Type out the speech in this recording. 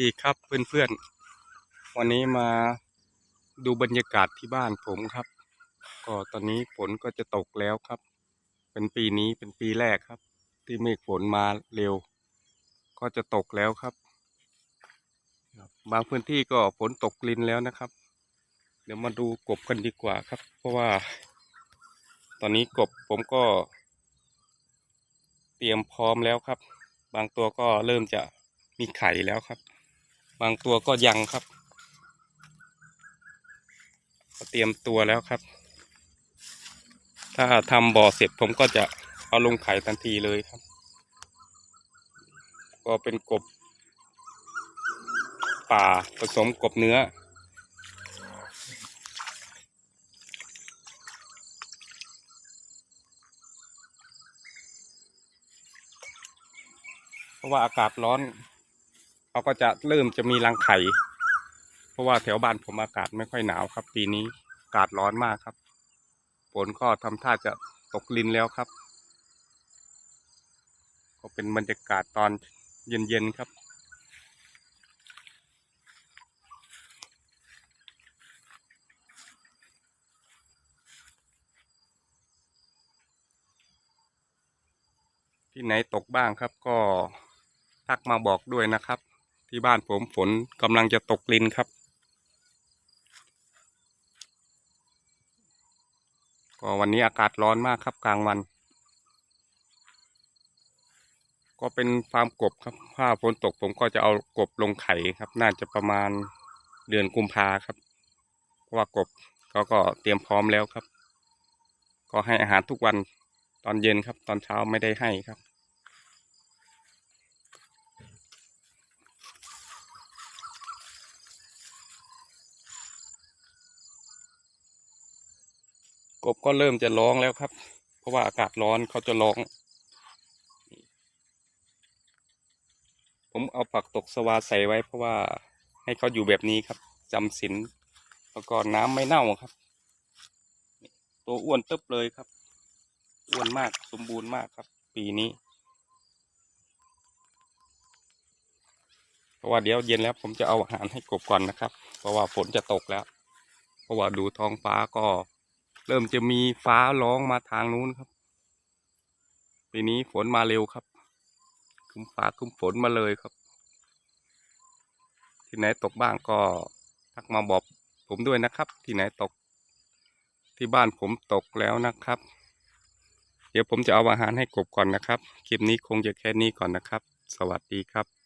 ดีครับเพื่อนๆ วันนี้มาดูบรรยากาศที่บ้านผมครับ ก็ตอนนี้ฝนก็จะตกแล้วครับ เป็นปีนี้เป็นปีแรกครับ ที่เมฆฝนมาเร็ว ก็จะตกแล้วครับ บางพื้นที่ก็ฝนตกลินแล้วนะครับ เดี๋ยวมาดูกบกันดีกว่าครับ เพราะว่า ตอนนี้กบผมก็ เตรียมพร้อมแล้วครับ บางตัวก็เริ่มจะมีไข่แล้วครับ บางตัวก็ยังครับ เตรียมตัวแล้วครับ ถ้าทำบ่อเสร็จผมก็จะเอาลงไข่ทันทีเลยครับ ก็เป็นกบ ป่าผสมกบเนื้อเพราะว่าอากาศร้อน เขาก็จะเริ่มจะมีรังไข่เพราะว่าแถวบ้านผมอากาศไม่ค่อยหนาวครับ ปีนี้อากาศร้อนมากครับฝนก็ทำท่าจะตกลินแล้วครับ ก็เป็นบรรยากาศตอนเย็นๆครับที่ไหนตกบ้างครับก็ทักมาบอกด้วยนะครับ ที่บ้านผมฝนกำลังจะตกลินครับ ก็วันนี้อากาศร้อนมากครับกลางวัน ก็เป็นฟาร์มกบครับ ถ้าฝนตกผมก็จะเอากบลงไข่ครับ น่าจะประมาณเดือนกุมภาครับ เพราะว่ากบเขาก็เตรียมพร้อมแล้วครับ ก็ให้อาหารทุกวันตอนเย็นครับ ตอนเช้าไม่ได้ให้ครับ กบก็เริ่มจะร้องแล้วครับ เพราะว่าอากาศร้อนเขาจะร้อง ผมเอาผักตกสวาใส่ไว้ เพราะว่าให้เขาอยู่แบบนี้ครับจำศีลแล้วก็น้ำไม่เน่าครับ ตัวอ้วนตึ๊บเลยครับ อ้วนมากสมบูรณ์มากครับ ปีนี้เพราะว่าเดี๋ยวเย็นแล้วผมจะเอาอาหารให้กบก่อนนะครับ เพราะว่าฝนจะตกแล้ว เพราะว่าดูท้องฟ้าก็ เริ่มจะมีฟ้าร้องมาทางนู้นครับปีนี้ฝนมาเร็วครับคุ้มฟ้าคุ้มฝนมาเลยครับ ที่ไหนตกบ้างก็ทักมาบอกผมด้วยนะครับ ที่ไหนตก ที่บ้านผมตกแล้วนะครับ เดี๋ยวผมจะเอาอาหารให้กบก่อนนะครับ คลิปนี้คงจะแค่นี้ก่อนนะครับ สวัสดีครับ